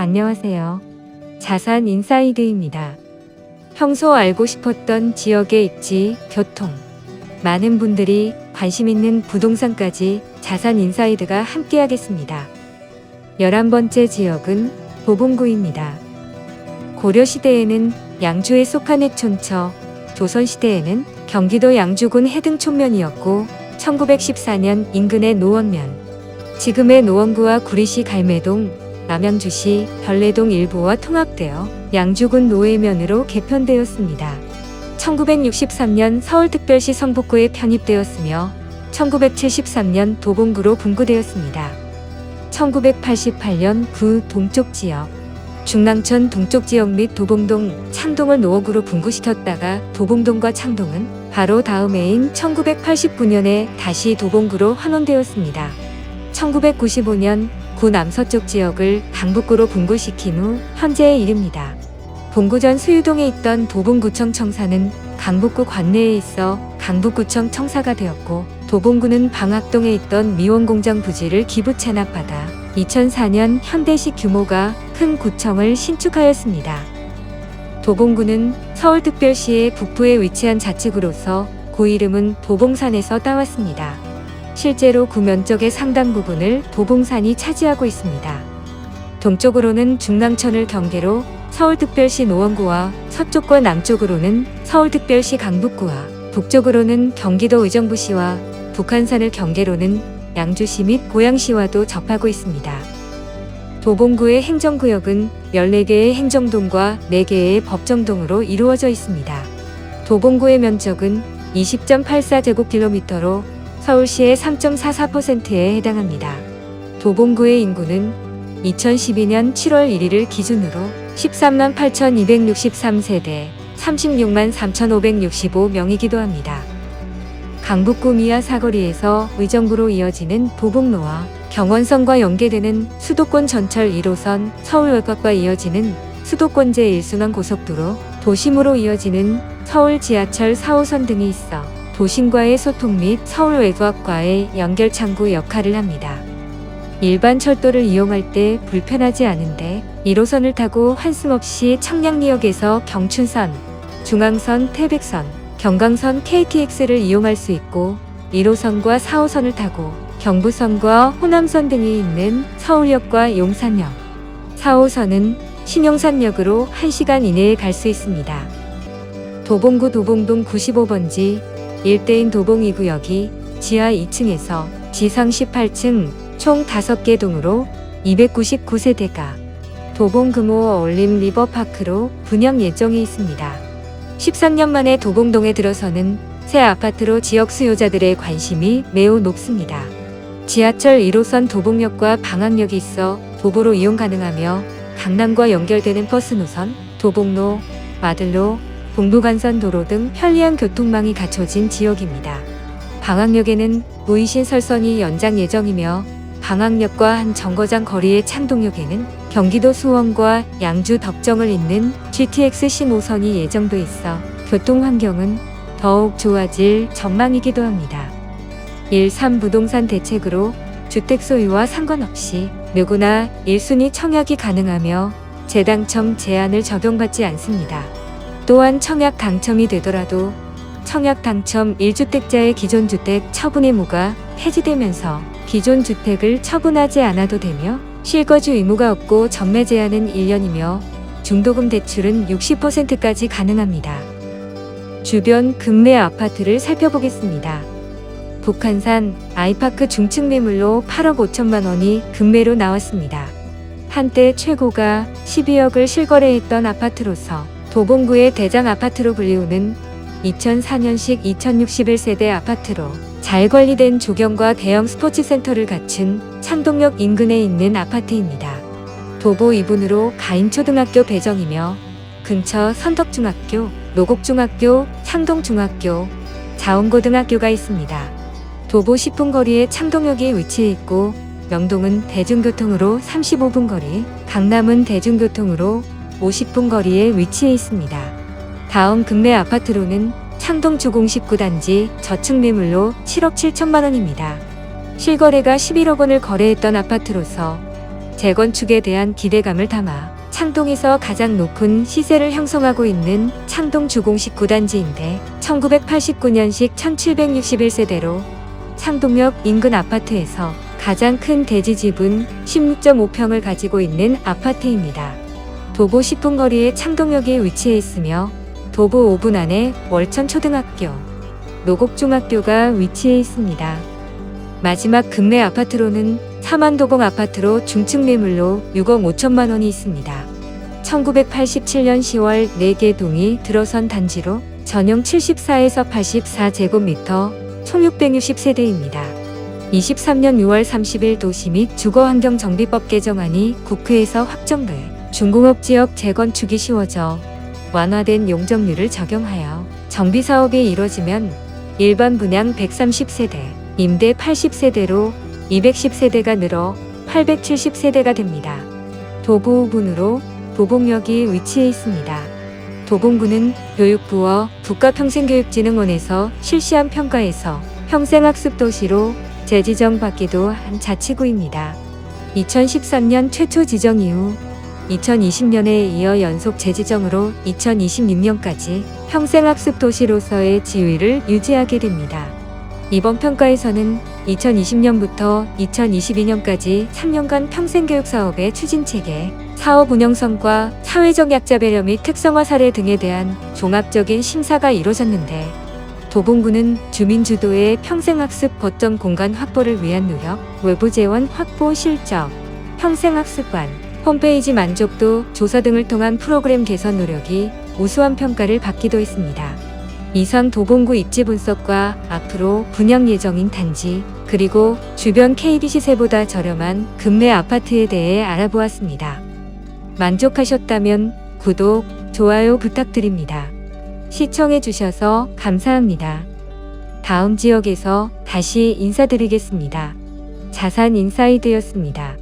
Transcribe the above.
안녕하세요. 자산 인사이드입니다. 평소 알고 싶었던 지역의 입지, 교통. 많은 분들이 관심 있는 부동산까지 자산 인사이드가 함께하겠습니다. 11번째 지역은 도봉구입니다. 고려시대에는 양주에 속한 해촌처, 조선시대에는 경기도 양주군 해등촌면이었고 1914년 인근의 노원면, 지금의 노원구와 구리시 갈매동, 남양주시 별내동 일부와 통합되어 양주군 노회면으로 개편되었습니다. 1963년 서울특별시 성북구에 편입되었으며 1973년 도봉구로 분구되었습니다. 1988년 구 동쪽 지역, 중랑천 동쪽 지역 및 도봉동, 창동을 노원구로 분구시켰다가 도봉동과 창동은 바로 다음 해인 1989년에 다시 도봉구로 환원되었습니다. 1995년 구 남서쪽 지역을 강북구로 분구시킨 후 현재에 이릅니다. 본구전 수유동에 있던 도봉구청 청사는 강북구 관내에 있어 강북구청 청사가 되었고 도봉구는 방학동에 있던 미원공장 부지를 기부 체납받아 2004년 현대식 규모가 큰 구청을 신축하였습니다. 도봉구는 서울특별시의 북부에 위치한 자치구로서 구 이름은 도봉산에서 따왔습니다. 실제로 구 면적의 상당 부분을 도봉산이 차지하고 있습니다. 동쪽으로는 중랑천을 경계로 서울특별시 노원구와 서쪽과 남쪽으로는 서울특별시 강북구와 북쪽으로는 경기도 의정부시와 북한산을 경계로는 양주시 및 고양시와도 접하고 있습니다. 도봉구의 행정구역은 14개의 행정동과 4개의 법정동으로 이루어져 있습니다. 도봉구의 면적은 20.84제곱킬로미터로 서울시의 3.44%에 해당합니다. 도봉구의 인구는 2012년 7월 1일을 기준으로 13만 8,263세대 36만 3,565명이기도 합니다. 강북구 미아 사거리에서 의정부로 이어지는 도봉로와 경원선과 연계되는 수도권 전철 1호선 서울 외곽과 이어지는 수도권 제 1순환 고속도로 도심으로 이어지는 서울 지하철 4호선 등이 있어 도심과의 소통 및 서울 외곽과의 연결 창구 역할을 합니다. 일반 철도를 이용할 때 불편하지 않은데 1호선을 타고 환승 없이 청량리역에서 경춘선, 중앙선, 태백선, 경강선 KTX를 이용할 수 있고 1호선과 4호선을 타고 경부선과 호남선 등이 있는 서울역과 용산역, 4호선은 신용산역으로 1시간 이내에 갈 수 있습니다. 도봉구 도봉동 95번지 일대인 도봉 2구역이 지하 2층에서 지상 18층 총 5개 동으로 299세대가 도봉 금호 올림 리버파크로 분양 예정에 있습니다. 13년 만에 도봉동에 들어서는 새 아파트로 지역 수요자들의 관심이 매우 높습니다. 지하철 1호선 도봉역과 방학역이 있어 도보로 이용 가능하며 강남과 연결되는 버스 노선, 도봉로, 마들로, 동부간선 도로 등 편리한 교통망이 갖춰진 지역입니다. 방학역에는 무이신 설선이 연장 예정이며 방학역과 한 정거장 거리의 창동역에는 경기도 수원과 양주 덕정을 잇는 GTX 15선이 예정돼 있어 교통 환경은 더욱 좋아질 전망이기도 합니다. 1.3 부동산 대책으로 주택 소유와 상관없이 누구나 1순위 청약이 가능하며 재당첨 제한을 적용받지 않습니다. 또한 청약 당첨이 되더라도 청약 당첨 1주택자의 기존 주택 처분 의무가 폐지되면서 기존 주택을 처분하지 않아도 되며 실거주 의무가 없고 전매 제한은 1년이며 중도금 대출은 60%까지 가능합니다. 주변 금매 아파트를 살펴보겠습니다. 북한산 아이파크 중층 매물로 8억 5천만 원이 금매로 나왔습니다. 한때 최고가 12억을 실거래했던 아파트로서 도봉구의 대장 아파트로 불리우는 2004년식 2061세대 아파트로 잘 관리된 조경과 대형 스포츠센터를 갖춘 창동역 인근에 있는 아파트입니다. 도보 2분으로 가인초등학교 배정이며 근처 선덕중학교, 노곡중학교, 창동중학교, 자원고등학교가 있습니다. 도보 10분 거리에 창동역이 위치해 있고 명동은 대중교통으로 35분 거리, 강남은 대중교통으로 50분 거리에 위치해 있습니다. 다음 금매 아파트로는 창동 주공식 9단지 저층 매물로 7억 7천만 원입니다. 실거래가 11억 원을 거래했던 아파트로서 재건축에 대한 기대감을 담아 창동에서 가장 높은 시세를 형성하고 있는 창동 주공식 9단지인데 1989년식 1761세대로 창동역 인근 아파트에서 가장 큰 대지 지분 16.5평을 가지고 있는 아파트입니다. 도보 10분 거리의 창동역에 위치해 있으며 도보 5분 안에 월천초등학교, 노곡중학교가 위치해 있습니다. 마지막 급내 아파트로는 사만도봉 아파트로 중층 매물로 6억 5천만 원이 있습니다. 1987년 10월 4개 동이 들어선 단지로 전용 74에서 84제곱미터 총 660세대입니다. 23년 6월 30일 도시 및 주거환경정비법 개정안이 국회에서 확정돼 중공업 지역 재건축이 쉬워져 완화된 용적률을 적용하여 정비 사업이 이뤄지면 일반 분양 130세대, 임대 80세대로 210세대가 늘어 870세대가 됩니다. 도보 5분으로 도봉역이 위치해 있습니다. 도봉구는 교육부와 국가평생교육진흥원에서 실시한 평가에서 평생학습도시로 재지정 받기도 한 자치구입니다. 2013년 최초 지정 이후 2020년에 이어 연속 재지정으로 2026년까지 평생학습 도시로서의 지위를 유지하게 됩니다. 이번 평가에서는 2020년부터 2022년까지 3년간 평생교육 사업의 추진 체계, 사업 운영 성과 사회적 약자 배려 및 특성화 사례 등에 대한 종합적인 심사가 이뤄졌는데 도봉구는 주민 주도의 평생학습 거점 공간 확보를 위한 노력, 외부 재원 확보 실적, 평생학습관, 홈페이지 만족도 조사 등을 통한 프로그램 개선 노력이 우수한 평가를 받기도 했습니다. 이상 도봉구 입지 분석과 앞으로 분양 예정인 단지, 그리고 주변 KB 시세보다 저렴한 급내 아파트에 대해 알아보았습니다. 만족하셨다면 구독, 좋아요 부탁드립니다. 시청해 주셔서 감사합니다. 다음 지역에서 다시 인사드리겠습니다. 자산 인사이드였습니다.